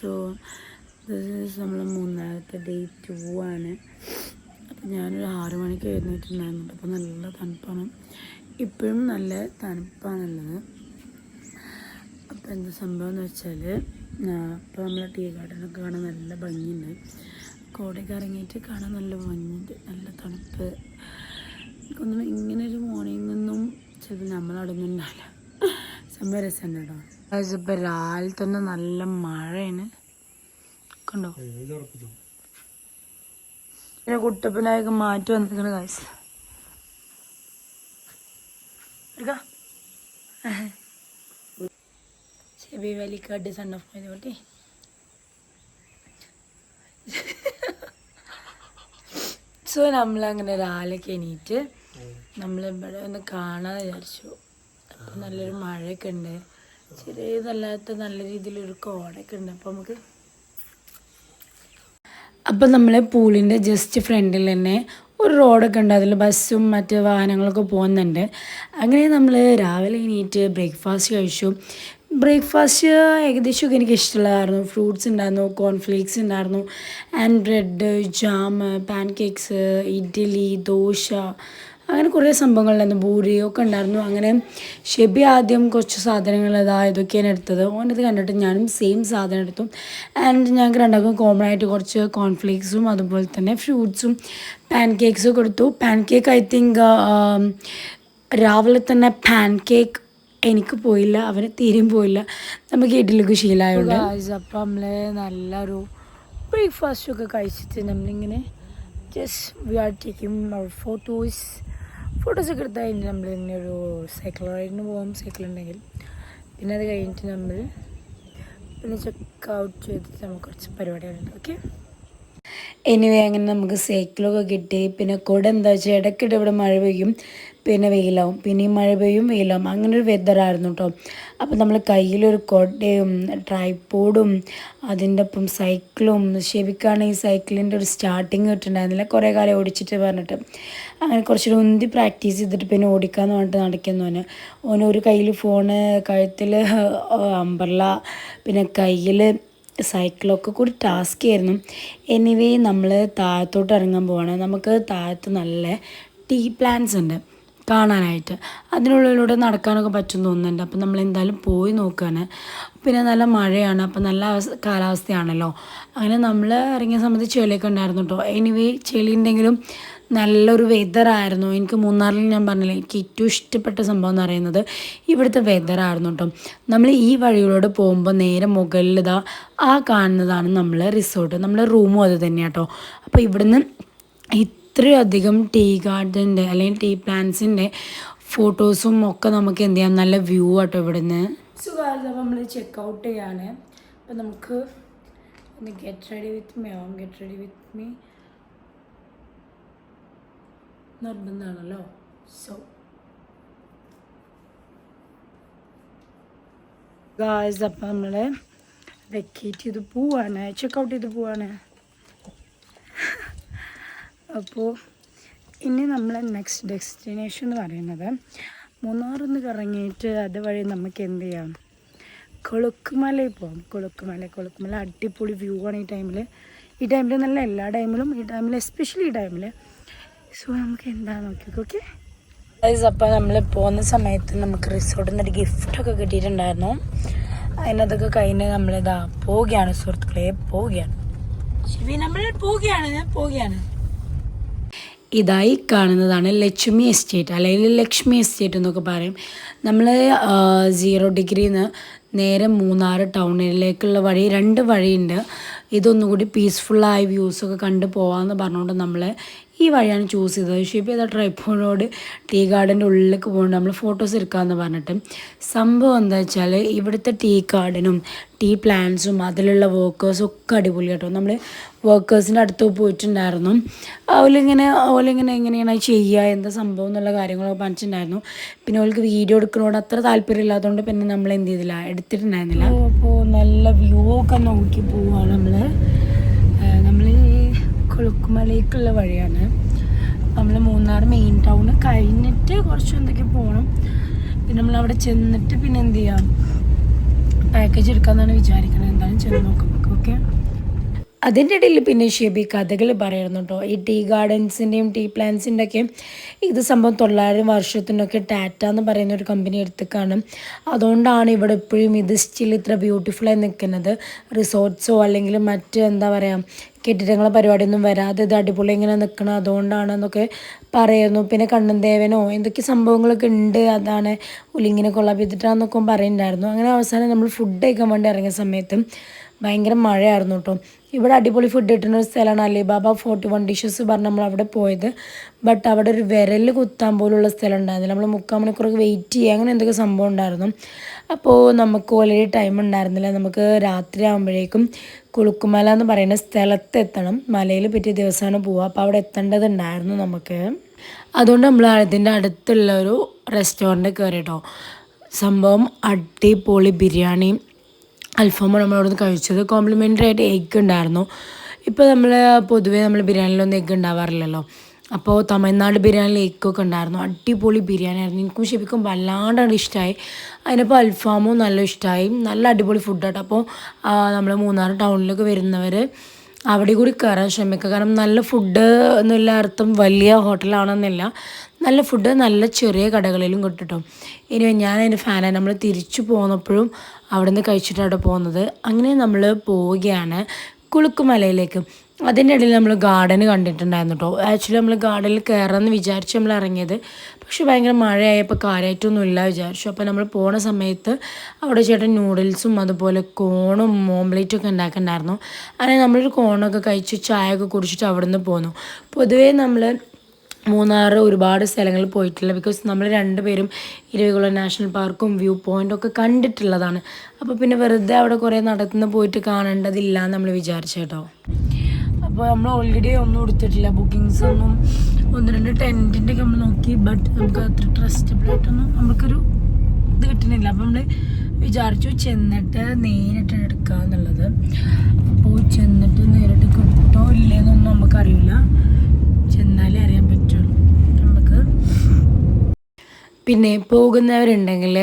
Guys നമ്മൾ മൂന്നാമത്തെ day to ആണ്. അപ്പം ഞാനൊരു ആറ് മണിക്ക് എഴുന്നേറ്റുണ്ടായിരുന്നു അപ്പോൾ നല്ല തണുപ്പാണ്. ഇപ്പോഴും നല്ല തണുപ്പാണുള്ളത്. അപ്പോൾ എന്താ സംഭവം എന്ന് വെച്ചാൽ ഇപ്പോൾ നമ്മളെ ടീ ഗാർഡനൊക്കെ കാണാൻ നല്ല ഭംഗിയുണ്ട്. കോടയൊക്കെ ഇറങ്ങിയിട്ട് കാണാൻ നല്ല ഭംഗിയുണ്ട്. നല്ല തണുപ്പ്. എനിക്കൊന്നും ഇങ്ങനെ ഒരു മോർണിംഗ് ഒന്നും ചിലപ്പോൾ നമ്മളവിടെ ഒന്നും ഉണ്ടാവില്ല. സംഭവം രസമുണ്ട് കേട്ടോ. ഇപ്പോൾ രാവിലെ തന്നെ നല്ല മഴയാണ്. കണ്ടോ? പിന്നെ കുട്ടപ്പനായൊക്കെ മാറ്റി വന്നിരിക്കണ കാശ് ചെബി വലിക്കാട്ട് സൺ ഓഫ് മൈ പോട്ടെ. സോ നമ്മളങ്ങനെ രാവിലെയൊക്കെ എണീറ്റ് നമ്മളിവിടെ ഒന്ന് കാണാൻ വിചാരിച്ചു. അപ്പം നല്ലൊരു മഴയൊക്കെ ഉണ്ട്. ചെറിയതല്ലാത്ത നല്ല രീതിയിലൊരു കോടൊക്കെ ഉണ്ട്. അപ്പോൾ നമുക്ക് അപ്പം നമ്മൾ പൂളിന്റെ ജസ്റ്റ് ഫ്രണ്ടിൽ തന്നെ ഒരു റോഡൊക്കെ ഉണ്ട്. അതിൽ ബസ്സും മറ്റ് വാഹനങ്ങളൊക്കെ പോകുന്നുണ്ട്. അങ്ങനെ നമ്മൾ രാവിലെ എണീറ്റ് ബ്രേക്ക്ഫാസ്റ്റ് കഴിച്ചു. ബ്രേക്ക്ഫാസ്റ്റ് ഏകദേശമൊക്കെ എനിക്ക് ഇഷ്ടമുള്ളതായിരുന്നു. ഫ്രൂട്ട്സ് ഉണ്ടായിരുന്നു കോൺഫ്ലേക്സ് ഉണ്ടായിരുന്നു. And bread jam pancakes idli dosa അങ്ങനെ കുറേ സംഭവങ്ങളുണ്ടായിരുന്നു ഭൂരിയൊക്കെ ഉണ്ടായിരുന്നു. അങ്ങനെ ഷെബി ആദ്യം കുറച്ച് സാധനങ്ങൾ അതാ ഇതൊക്കെയാണ് എടുത്തത്. ഓനത് കണ്ടിട്ട് ഞാനും സെയിം സാധനം എടുത്തു. ആൻഡ് ഞങ്ങൾക്ക് രണ്ടാൾക്കും കോമൺ ആയിട്ട് കുറച്ച് കോൺഫ്ലേക്സും അതുപോലെ തന്നെ ഫ്രൂട്ട്സും പാൻ കേക്ക്സും കൊടുത്തു പാൻ കേക്ക് ഐ തിങ്ക് രാവിലെ തന്നെ പാൻ കേക്ക് എനിക്ക് പോയില്ല. അവന് തീരെയും പോയില്ല. നമുക്ക് ഇഡ്ഡലിക്ക് ശീലമായുണ്ട്. അപ്പം നമ്മൾ നല്ലൊരു ബ്രേക്ക്ഫാസ്റ്റൊക്കെ കഴിച്ചിട്ട് നമ്മളിങ്ങനെ just we are taking photos photos ഒക്കെ എടുത്ത് കഴിഞ്ഞ് നമ്മൾ ഇങ്ങനെ ഒരു സൈക്കിൾ റൈഡിന് പോകും സൈക്കിൾ ഉണ്ടെങ്കിൽ. പിന്നെ അത് കഴിഞ്ഞിട്ട് നമ്മൾ പിന്നെ ചെക്ക് ഔട്ട് ചെയ്തിട്ട് നമുക്ക് കുറച്ച് പരിപാടികളുണ്ട്. ഓക്കെ എനിവേ അങ്ങനെ നമുക്ക് സൈക്കിളൊക്കെ കിട്ടി. പിന്നെ കൂടെ എന്താ വെച്ചാൽ ഇടയ്ക്കിടെ ഇവിടെ മഴ പെയ്യും പിന്നെ വെയിലാവും. പിന്നെയും മഴ പെയ്യും വെയിലാവും. അങ്ങനെ ഒരു വെതറായിരുന്നു കേട്ടോ അപ്പോൾ നമ്മൾ കയ്യിലൊരു കൊടയും ട്രൈപ്പോഡും അതിന്റെ ഒപ്പം സൈക്കിളും ശരിക്കാണ് ഈ സൈക്കിളിന്റെ ഒരു സ്റ്റാർട്ടിങ് കിട്ടുന്നുണ്ടായിരുന്നില്ല. കുറേ കാലം ഓടിച്ചിട്ട് പറഞ്ഞിട്ട്. അങ്ങനെ കുറച്ചൊരു ഉന്തി പ്രാക്ടീസ് ചെയ്തിട്ട് പിന്നെ ഓടിക്കാമെന്ന് പറഞ്ഞിട്ട് നടക്കുന്നു ഓന്. ഓന് ഒരു കയ്യിൽ ഫോണ് കഴുത്തിൽ അമ്പർല പിന്നെ കയ്യിൽ സൈക്കിളൊക്കെ കൂടി ടാസ്ക് ആയിരുന്നു. എനിവേ നമ്മൾ താഴത്തോട്ട് ഇറങ്ങാൻ പോവാണ്. നമുക്ക് താഴത്ത് നല്ല ടീ പ്ലാന്റ്സ് ഉണ്ട് കാണാനായിട്ട്. അതിനുള്ളിലൂടെ നടക്കാനൊക്കെ പറ്റും തോന്നുന്നുണ്ട്. അപ്പം നമ്മൾ എന്തായാലും പോയി നോക്കുകയാണ് പിന്നെ നല്ല മഴയാണ്. അപ്പം നല്ല കാലാവസ്ഥയാണല്ലോ. അങ്ങനെ നമ്മൾ ഇറങ്ങിയ സമയത്ത് ചെളിയൊക്കെ ഉണ്ടായിരുന്നു കേട്ടോ എനിവേ ചെളി ഉണ്ടെങ്കിലും നല്ലൊരു വെതറായിരുന്നു എനിക്ക് മൂന്നാറിൽ ഞാൻ പറഞ്ഞില്ലേ എനിക്ക് ഏറ്റവും ഇഷ്ടപ്പെട്ട സംഭവം എന്ന് പറയുന്നത് ഇവിടുത്തെ വെതറായിരുന്നു കേട്ടോ നമ്മൾ ഈ വഴിയിലൂടെ പോകുമ്പോൾ നേരെ മുകളിൽ ഇതാ ആ കാണുന്നതാണ് നമ്മൾ റിസോർട്ട് നമ്മളെ റൂമും അത് തന്നെയാണ് കേട്ടോ അപ്പോൾ ഇവിടുന്ന് ഇത്രയധികം ടീ ഗാർഡന്റെ അല്ലെങ്കിൽ ടീ പ്ലാന്റ്സിന്റെ ഫോട്ടോസും ഒക്കെ നമുക്ക് എന്ത് ചെയ്യാം? നല്ല വ്യൂ ആട്ടോ ഇവിടുന്ന്. സുഖമായിട്ട് നമ്മൾ ചെക്ക് ഔട്ട് ചെയ്യാണ്. അപ്പോൾ നമുക്ക് ഒന്ന് get ready with me um get ready with me നിർബന്ധമാണല്ലോ. So guys അപ്പം നമ്മൾ വെക്കേറ്റ് ചെയ്ത് പോവാണ്. ചെക്ക് ഔട്ട് ചെയ്ത് പോവാണ്. അപ്പോൾ ഇനി നമ്മളെ നെക്സ്റ്റ് ഡെസ്റ്റിനേഷൻ എന്ന് പറയുന്നത് മൂന്നാറിന്ന് കറങ്ങിയിട്ട് അതുവഴി നമുക്ക് എന്ത് ചെയ്യാം? കൊളുക്കുമലയിൽ പോകാം കൊളുക്കുമല കൊളുക്കുമല അടിപൊളി വ്യൂ ആണ് ഈ ടൈമിൽ ഈ ടൈമിൽ നല്ല എല്ലാ ടൈമിലും ഈ ടൈമിൽ എസ്പെഷ്യലി ഈ ടൈമിൽ സോ നമുക്ക് എന്താ നോക്കിക്കോ ഓക്കെ അപ്പോൾ നമ്മൾ പോകുന്ന സമയത്ത് നമുക്ക് റിസോർട്ടിൽ നിന്ന് ഒരു ഗിഫ്റ്റൊക്കെ കിട്ടിയിട്ടുണ്ടായിരുന്നു. അതിനകത്തൊക്കെ കഴിഞ്ഞ് നമ്മളിതാ പോവുകയാണ് സുഹൃത്തുക്കളെ പോവുകയാണ്. ശരി നമ്മൾ പോവുകയാണ് പോവുകയാണ്. ഇതായി കാണുന്നതാണ് ലക്ഷ്മി എസ്റ്റേറ്റ് അല്ലെങ്കിൽ ലക്ഷ്മി എസ്റ്റേറ്റ് എന്നൊക്കെ പറയും. നമ്മൾ സീറോ ഡിഗ്രിന്ന് നേരെ മൂന്നാർ ടൗണിലേക്കുള്ള വഴി രണ്ട് വഴിയുണ്ട്. ഇതൊന്നുകൂടി പീസ്ഫുള്ളായ വ്യൂസൊക്കെ കണ്ട് പോകാമെന്ന് പറഞ്ഞുകൊണ്ട് നമ്മൾ ഈ വഴിയാണ് ചൂസ് ചെയ്തത്. ഷിപ്പ് ചെയ്ത ട്രൈപ്പോണോട് ടീ ഗാർഡന്റെ ഉള്ളിലേക്ക് പോകുന്നുണ്ട് നമ്മൾ ഫോട്ടോസ് എടുക്കാമെന്ന് പറഞ്ഞിട്ട്. സംഭവം എന്താ വെച്ചാൽ ഇവിടുത്തെ ടീ ഗാർഡനും ടീ പ്ലാന്റ്സും അതിലുള്ള വർക്കേഴ്സും ഒക്കെ അടിപൊളി കേട്ടോ. നമ്മൾ വർക്കേഴ്സിന്റെ അടുത്ത് പോയിട്ടുണ്ടായിരുന്നു. അവലിങ്ങനെ അവലിങ്ങനെ എങ്ങനെയാണ് ചെയ്യുക എന്താ സംഭവം എന്നുള്ള കാര്യങ്ങളൊക്കെ പറഞ്ഞിട്ടുണ്ടായിരുന്നു. പിന്നെ അവൾക്ക് വീഡിയോ എടുക്കുന്നതോട് അത്ര താല്പര്യം ഇല്ലാത്തതുകൊണ്ട് പിന്നെ നമ്മൾ എന്ത് ചെയ്തില്ല എടുത്തിട്ടുണ്ടായിരുന്നില്ല. അപ്പോൾ നല്ല വ്യൂ ഒക്കെ നോക്കി നമ്മൾ നമ്മൾ കൊളുക്കുമലയ്ക്കുള്ള വഴിയാണ്. നമ്മൾ മൂന്നാർ മെയിൻ ടൗൺ കഴിഞ്ഞിട്ട് കുറച്ച് എന്തൊക്കെ പോകണം പിന്നെ നമ്മൾ അവിടെ ചെന്നിട്ട് പിന്നെ എന്ത് ചെയ്യാം? പാക്കേജ് എടുക്കാമെന്നാണ് വിചാരിക്കുന്നത് എന്തായാലും ചെന്ന് നോക്കാം. ഓക്കെ അതിന്റെ ഇടയിൽ പിന്നെ ഷെബി കഥകൾ പറയുന്നു കേട്ടോ ഈ ടീ ഗാർഡൻസിന്റെയും ടീ പ്ലാന്റ്സിന്റെ ഒക്കെ ഇത് സംഭവം തൊള്ളായിരം വർഷത്തിനൊക്കെ ടാറ്റ എന്ന് പറയുന്ന ഒരു കമ്പനി എടുത്തേക്കാണ്. അതുകൊണ്ടാണ് ഇവിടെ എപ്പോഴും ഇത് സ്റ്റിൽ ഇത്ര ബ്യൂട്ടിഫുള്ളായി നിൽക്കുന്നത്. റിസോർട്ട്സോ അല്ലെങ്കിൽ മറ്റ് എന്താ പറയുക കെട്ടിടങ്ങളെ പരിപാടിയൊന്നും വരാതെ ഇത് അടിപൊളി ഇങ്ങനെ നിൽക്കണം അതുകൊണ്ടാണ് എന്നൊക്കെ പറയുന്നു. പിന്നെ കണ്ണൻ ദേവനോ എന്തൊക്കെ സംഭവങ്ങളൊക്കെ ഉണ്ട് അതാണ് ഉലിങ്ങിനെ കൊള്ളാപ്പിത്തിട്ടാന്നൊക്കെ പറയുന്നുണ്ടായിരുന്നു. അങ്ങനെ അവസാനം നമ്മൾ ഫുഡ് കഴിക്കാൻ വേണ്ടി ഇറങ്ങിയ സമയത്തും ഭയങ്കര മഴയായിരുന്നു കേട്ടോ ഇവിടെ അടിപൊളി ഫുഡ് കിട്ടുന്ന ഒരു സ്ഥലമാണ് അലിബാബ ഫോർട്ടി വൺ ഡിഷസ് പറഞ്ഞ് നമ്മൾ അവിടെ പോയത്. ബട്ട് അവിടെ ഒരു വിരൽ കുത്താൻ പോലുള്ള സ്ഥലം ഉണ്ടായിരുന്നില്ല. നമ്മൾ മുക്കാൽ മണിക്കൂറൊക്കെ വെയിറ്റ് ചെയ്യുക അങ്ങനെ എന്തൊക്കെ സംഭവം ഉണ്ടായിരുന്നു. അപ്പോൾ നമുക്ക് ഓൾറെഡി ടൈം ഉണ്ടായിരുന്നില്ല. നമുക്ക് രാത്രി ആകുമ്പോഴേക്കും കുളുക്കുമല എന്ന് പറയുന്ന സ്ഥലത്തെത്തണം മലയിൽ പറ്റിയ ദിവസമാണ് പോവുക. അപ്പോൾ അവിടെ എത്തേണ്ടതുണ്ടായിരുന്നു നമുക്ക്. അതുകൊണ്ട് നമ്മൾ അതിന്റെ അടുത്തുള്ള ഒരു റെസ്റ്റോറന്റ് കയറിട്ടോ സംഭവം അടിപൊളി ബിരിയാണി അൽഫാമാണ് നമ്മൾ അവിടെ നിന്ന് കഴിച്ചത്. കോംപ്ലിമെന്ററി ആയിട്ട് എഗ്ഗ് ഉണ്ടായിരുന്നു. ഇപ്പോൾ നമ്മൾ പൊതുവേ നമ്മൾ ബിരിയാണിയിലൊന്നും എഗ്ഗ് ഉണ്ടാവാറില്ലല്ലോ. അപ്പോൾ തമിഴ്നാട് ബിരിയാണിയിൽ എഗ്ഗൊക്കെ ഉണ്ടായിരുന്നു. അടിപൊളി ബിരിയാണി ആയിരുന്നു. എനിക്കും ശരിക്കും വല്ലാണ്ടാണ് ഇഷ്ടമായി അതിനിപ്പോൾ അൽഫാമും നല്ല ഇഷ്ടമായി നല്ല അടിപൊളി ഫുഡാട്ടോ അപ്പോൾ നമ്മൾ മൂന്നാർ ടൗണിലൊക്കെ വരുന്നവർ അവിടെ കൂടി കയറാൻ ശ്രമിക്കുക. കാരണം നല്ല ഫുഡ് എന്നുള്ള അർത്ഥം വലിയ ഹോട്ടലാണെന്നില്ല നല്ല ഫുഡ് നല്ല ചെറിയ കടകളിലും കിട്ടും ഇനി ഞാൻ അതിന്റെ ഫാനാണ് നമ്മൾ തിരിച്ചു പോന്നപ്പോഴും അവിടെ നിന്ന് അവിടെ പോകുന്നത് അങ്ങനെ നമ്മൾ പോവുകയാണ് കുളുക്കുമലയിലേക്ക്. അതിന്റെ ഇടയിൽ നമ്മൾ ഗാർഡൻ കണ്ടിട്ടുണ്ടായിരുന്നു കേട്ടോ ആക്ച്വലി നമ്മൾ ഗാർഡനിൽ കയറാമെന്ന് വിചാരിച്ച് നമ്മൾ ഇറങ്ങിയത്. പക്ഷെ ഭയങ്കര മഴയായപ്പോൾ കാര്യമായിട്ടൊന്നും ഇല്ല വിചാരിച്ചു. അപ്പോൾ നമ്മൾ പോണ സമയത്ത് അവിടെ ചേട്ടൻ നൂഡിൽസും അതുപോലെ കോണും ഓംലേറ്റും ഉണ്ടാക്കുന്നുണ്ടായിരുന്നു അങ്ങനെ നമ്മളൊരു കോണൊക്കെ കഴിച്ച് ചായ ഒക്കെ കുടിച്ചിട്ട് അവിടെ നിന്ന് പോന്നു. പൊതുവേ നമ്മൾ മൂന്നാർ ഒരുപാട് സ്ഥലങ്ങളിൽ പോയിട്ടില്ല ബിക്കോസ് നമ്മൾ രണ്ടുപേരും ഇരവികുളം നാഷണൽ പാർക്കും വ്യൂ പോയിന്റും ഒക്കെ കണ്ടിട്ടുള്ളതാണ്. അപ്പോൾ പിന്നെ വെറുതെ അവിടെ കുറേ നടത്തുന്ന പോയിട്ട് കാണേണ്ടതില്ല നമ്മൾ വിചാരിച്ചേട്ടോ അപ്പോൾ നമ്മൾ ഓൾറെഡി ഒന്നും എടുത്തിട്ടില്ല. ബുക്കിങ്സ് ഒന്നും ഒന്ന് രണ്ട് ടെന്റിന്റെ ഒക്കെ നമ്മൾ നോക്കി. ബട്ട് നമുക്ക് അത്ര ട്രസ്റ്റബിൾ ആയിട്ടൊന്നും നമുക്കൊരു ഇത് കിട്ടുന്നില്ല. അപ്പോൾ നമ്മൾ വിചാരിച്ചു ചെന്നിട്ട് നേരിട്ട് എടുക്കുക എന്നുള്ളത് അപ്പോൾ ചെന്നിട്ട് നേരിട്ട് കിട്ടോ ഇല്ലേന്നൊന്നും നമുക്കറിയില്ല. പിന്നെ പോകുന്നവരുണ്ടെങ്കിൽ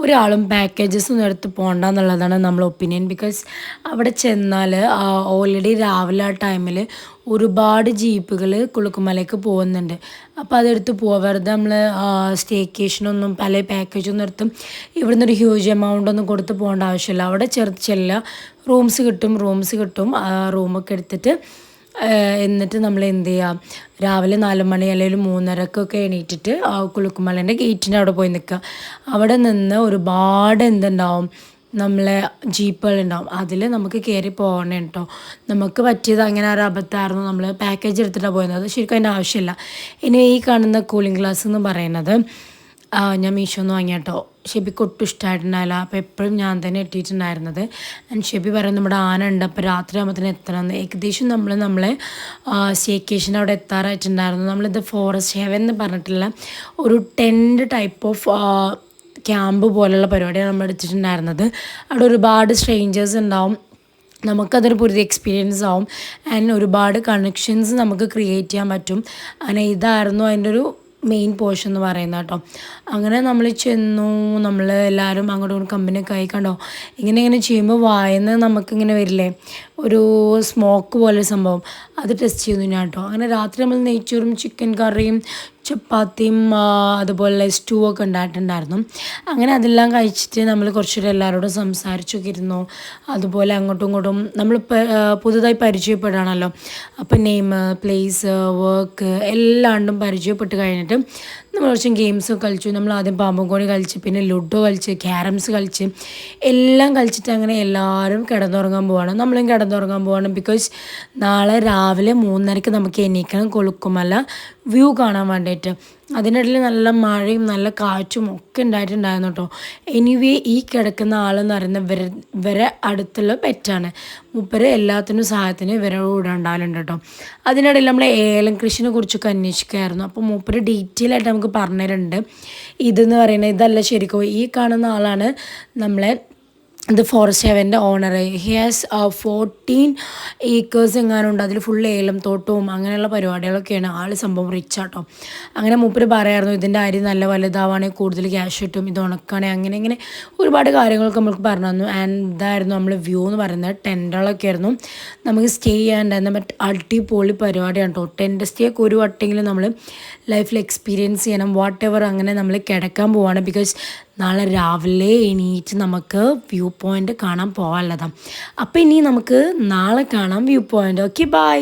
ഒരാളും പാക്കേജസ് ഒന്നും എടുത്ത് പോകണ്ട എന്നുള്ളതാണ് നമ്മളെ ഒപ്പീനിയൻ ബിക്കോസ് അവിടെ ചെന്നാൽ ഓൾറെഡി രാവിലെ ആ ടൈമിൽ ഒരുപാട് ജീപ്പുകൾ കുളുക്കുമലയ്ക്ക് പോകുന്നുണ്ട്. അപ്പോൾ അതെടുത്ത് പോവാം. വെറുതെ നമ്മൾ സ്റ്റേക്കേഷനൊന്നും പല പാക്കേജൊന്നും എടുത്തും ഇവിടുന്ന് ഒരു ഹ്യൂജ് എമൗണ്ട് ഒന്നും കൊടുത്ത് പോകേണ്ട ആവശ്യമില്ല. അവിടെ ചെറുത്ത് ചെല്ലുക. റൂംസ് കിട്ടും റൂംസ് കിട്ടും. റൂമൊക്കെ എടുത്തിട്ട് എന്നിട്ട് നമ്മൾ എന്ത് ചെയ്യുക രാവിലെ നാല് മണി അല്ലെങ്കിൽ മൂന്നരക്കൊക്കെ എണീറ്റിട്ട് ആ കുളുക്കുമലേന്റെ ഗേറ്റിന്റെ അവിടെ പോയി നിൽക്കുക അവിടെ നിന്ന് ഒരുപാട് എന്തുണ്ടാവും? നമ്മളെ ജീപ്പുകളുണ്ടാവും. അതിൽ നമുക്ക് കയറി പോകണേ കേട്ടോ നമുക്ക് പറ്റിയത് അങ്ങനെ ഒരു അബദ്ധമായിരുന്നു. നമ്മൾ പാക്കേജ് എടുത്തിട്ടാണ് പോയത്. അത് ശരിക്കും അതിന്റെ ആവശ്യമില്ല. ഇനി ഈ കാണുന്ന കൂളിംഗ് ഗ്ലാസ് എന്ന് പറയുന്നത് ഞാൻ മീഷോന്ന് വാങ്ങിയ ഷെബിക്ക് ഒട്ടും ഇഷ്ടമായിട്ടുണ്ടായില്ല അപ്പോൾ എപ്പോഴും ഞാൻ തന്നെ എത്തിയിട്ടുണ്ടായിരുന്നത് ആൻഡ് ഷെബി പറയുന്നത് നമ്മുടെ ആന ഉണ്ട്. അപ്പോൾ രാത്രി ആകുമ്പോഴത്തേന് എത്തണമെന്ന്. ഏകദേശം നമ്മൾ നമ്മളെ സ്റ്റേക്കേഷൻ അവിടെ എത്താറായിട്ടുണ്ടായിരുന്നു. നമ്മളിത് ഫോറസ്റ്റ് ഹെവൻ എന്ന് പറഞ്ഞിട്ടുള്ള ഒരു ടെന്റ് ടൈപ്പ് ഓഫ് ക്യാമ്പ് പോലുള്ള പരിപാടിയാണ് നമ്മൾ എടുത്തിട്ടുണ്ടായിരുന്നത്. അവിടെ ഒരുപാട് സ്ട്രേഞ്ചേഴ്സ് ഉണ്ടാവും. നമുക്കതൊരു പുതിയ എക്സ്പീരിയൻസ് ആവും. ആൻഡ് ഒരുപാട് കണക്ഷൻസ് നമുക്ക് ക്രിയേറ്റ് ചെയ്യാൻ പറ്റും. അങ്ങനെ ഇതായിരുന്നു അതിന്റെ ഒരു മെയിൻ പോർഷൻ എന്ന് പറയുന്നത് കേട്ടോ. അങ്ങനെ നമ്മൾ ചെന്നു നമ്മൾ എല്ലാവരും അങ്ങോട്ടും കമ്പനിയൊക്കെ ആയി കണ്ടോ? ഇങ്ങനെ ഇങ്ങനെ ചെയ്യുമ്പോൾ വായന്ന് നമുക്കിങ്ങനെ വരില്ലേ? ഒരു സ്മോക്ക് പോലെ സംഭവം. അത് ടെസ്റ്റ് ചെയ്യുന്നു ഞാൻ കേട്ടോ. അങ്ങനെ രാത്രി നമ്മൾ നെയ്ച്ചോറും ചിക്കൻ കറിയും ചപ്പാത്തിയും അതുപോലെ സ്റ്റൂ ഒക്കെ ഉണ്ടായിട്ടുണ്ടായിരുന്നു. അങ്ങനെ അതെല്ലാം കഴിച്ചിട്ട് നമ്മൾ കുറച്ചുകൂടെ എല്ലാവരോടും സംസാരിച്ചൊക്കെ ഇരുന്നു അതുപോലെ അങ്ങോട്ടും ഇങ്ങോട്ടും നമ്മൾ പുതുതായി പരിചയപ്പെടുകയാണല്ലോ. അപ്പം നെയിം പ്ലേസ് വർക്ക് എല്ലാണ്ടും പരിചയപ്പെട്ട് കഴിഞ്ഞിട്ട് നമ്മൾ കുറച്ചും ഗെയിംസ് കളിച്ചു. നമ്മൾ ആദ്യം പാമ്പും കോണി കളിച്ച് പിന്നെ ലുഡോ കളിച്ച് ക്യാരംസ് കളിച്ച് എല്ലാം കളിച്ചിട്ട് അങ്ങനെ എല്ലാവരും കിടന്നുറങ്ങാൻ പോവാണ്. നമ്മളും കിടന്നുറങ്ങാൻ പോവാണ് ബിക്കോസ് നാളെ രാവിലെ മൂന്നരക്ക് നമുക്ക് എണീക്കണം. കൊളുക്കുമല്ല വ്യൂ കാണാൻ വേണ്ടിയിട്ട്. അതിനിടയിൽ നല്ല മഴയും നല്ല കാറ്റും ഒക്കെ ഉണ്ടായിട്ടുണ്ടായിരുന്നു കേട്ടോ എനിവേ ഈ കിടക്കുന്ന ആളെന്ന് പറയുന്ന ഇവരെ ഇവരെ അടുത്തുള്ള പെറ്റാണ്. മൂപ്പര് എല്ലാത്തിനും സഹായത്തിന് ഇവരെ കൂടെ ഉണ്ടാവലുണ്ട് കേട്ടോ അതിനിടയിൽ നമ്മൾ ഏലം കൃഷിനെ കുറിച്ചൊക്കെ അന്വേഷിക്കുകയായിരുന്നു. അപ്പോൾ മൂപ്പര് ഡീറ്റെയിൽ ആയിട്ട് നമുക്ക് പറഞ്ഞിട്ടുണ്ട് ഇതെന്ന് പറയുന്നത് ഇതല്ല ശരിക്കും. ഈ കാണുന്ന ആളാണ് നമ്മളെ ഇത് forest ഹെവന്റെ owner he has fourteen acres എങ്ങാനുണ്ട്. അതിൽ ഫുൾ ഏലം തോട്ടവും അങ്ങനെയുള്ള പരിപാടികളൊക്കെയാണ് ആൾ സംഭവം റിച്ച് ആട്ടോ. അങ്ങനെ മൂപ്പര് പറയായിരുന്നു ഇതിന്റെ അരി നല്ല വലുതാവാണെങ്കിൽ കൂടുതൽ ക്യാഷ് കിട്ടും ഇത് ഉണക്കാണെങ്കിൽ അങ്ങനെ ഇങ്ങനെ ഒരുപാട് കാര്യങ്ങളൊക്കെ നമ്മൾക്ക് പറഞ്ഞു തന്നു. ആൻഡ് ഇതായിരുന്നു നമ്മൾ വ്യൂ എന്ന് പറയുന്നത്. ടെന്റുകളൊക്കെ ആയിരുന്നു. നമുക്ക് സ്റ്റേ ചെയ്യാണ്ടായിരുന്നു ബട്ട് അടിപൊളി പരിപാടിയാണ് കേട്ടോ ടെന്റ് സ്റ്റേ ഒക്കെ ഒരു വട്ടെങ്കിലും നമ്മൾ ലൈഫിൽ എക്സ്പീരിയൻസ് ചെയ്യണം. വാട്ട് എവർ അങ്ങനെ നമ്മൾ കിടക്കാൻ പോവാണ്. ബിക്കോസ് നാളെ രാവിലെ എണീറ്റ് നമുക്ക് വ്യൂ പോയിന്റ് കാണാൻ പോകാനുള്ളതാണ് അപ്പോൾ ഇനി നമുക്ക് നാളെ കാണാം വ്യൂ പോയിന്റ്. Okay bye